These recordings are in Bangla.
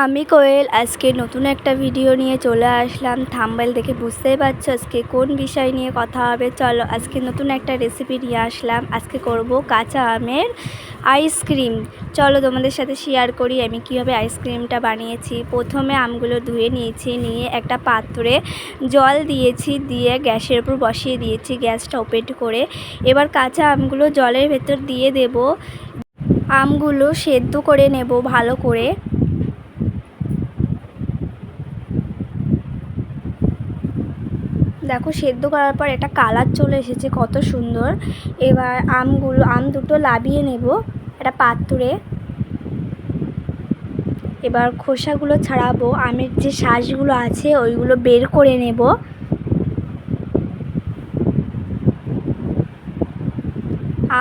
আমি কোয়েল, আজকে নতুন একটা ভিডিও নিয়ে চলে আসলাম। থাম্বেল দেখে বুঝতেই পারছ আজকে কোন বিষয় নিয়ে কথা হবে? চলো আজকে নতুন একটা রেসিপি নিয়ে আসলাম। আজকে করব কাঁচা আমের আইসক্রিম চলো তোমাদের সাথে শেয়ার করি আমি কীভাবে আইসক্রিমটা বানিয়েছি। প্রথমে আমগুলো ধুয়ে নিয়েছি, নিয়ে একটা পাত্রে জল দিয়েছি, দিয়ে গ্যাসের উপর বসিয়ে দিয়েছি গ্যাসটা ওপেন করে। এবার কাঁচা আমগুলো জলের ভেতর দিয়ে দেব। আমগুলো সেদ্ধ করে নেব ভালো করে। দেখো সেদ্ধ করার পর একটা কালার চলে এসেছে, কত সুন্দর। এবার আমগুলো, আম দুটো লাবিয়ে নেব একটা পাত্রে। এবার খোসাগুলো ছাড়াবো, আমের যে শ্বাসগুলো আছে ওইগুলো বের করে নেব।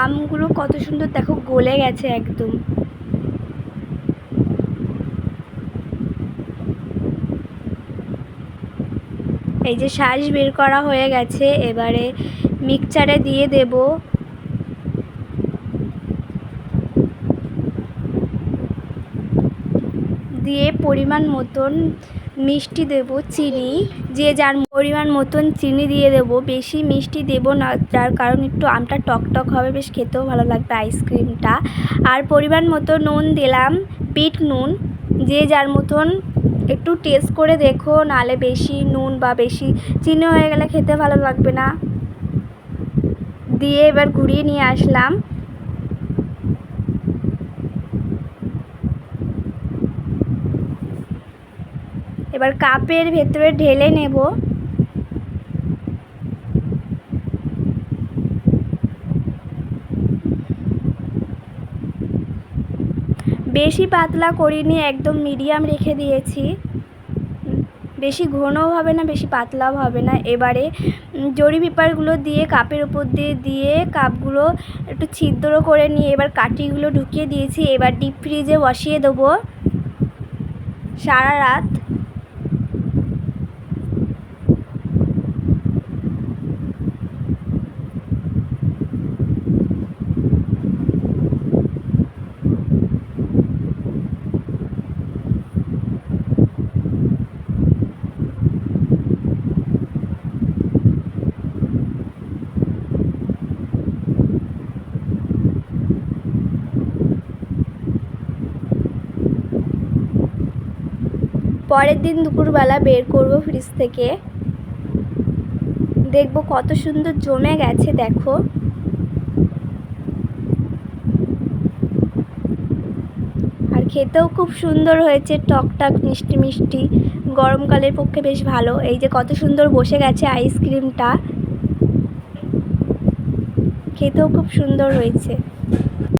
আমগুলো কত সুন্দর, দেখো গলে গেছে একদম। এই যে শাঁস বের করা হয়ে গেছে, এবারে মিক্সচারে দিয়ে দেব। দিয়ে পরিমাণ মতন মিষ্টি দেব, চিনি। যে যার পরিমাণ মতন চিনি দিয়ে দেব, বেশি মিষ্টি দেব না, যার কারণ একটু আমটা টক টক হবে, বেশ খেতেও ভালো লাগবে আইসক্রিমটা। আর পরিমাণ মতো নুন দিলাম, বিট নুন। যে যার মতন একটু টেস্ট করে দেখো, নালে বেশি নুন বা বেশি চিনি হয়ে গেলে খেতে ভালো লাগবে না। দিয়ে এবার ঘুরিয়ে নিয়ে আসলাম। এবার কাপের ভেতরে ঢেলে নেব। বেশি পাতলা করিনি, একদম মিডিয়াম রেখে দিয়েছি। বেশি ঘনও হবে না, বেশি পাতলাও হবে না। এবারে জরি পেপারগুলো দিয়ে, কাপের উপর দিয়ে দিয়ে কাপগুলো একটু ছিদ্র করে নিয়ে, এবার কাঠিগুলো ঢুকিয়ে দিয়েছি। এবার ডিপ ফ্রিজে বসিয়ে দেবো। সারা রাত। পরের দিন দুপুরবেলা বের করব ফ্রিজ থেকে। দেখব কত সুন্দর জমে গেছে, দেখো। আর খেতেও খুব সুন্দর হয়েছে, টক টক, মিষ্টি মিষ্টি। গরমকালের পক্ষে বেশ ভালো। এই যে কত সুন্দর বসে গেছে আইসক্রিমটা খেতেও খুব সুন্দর হয়েছে।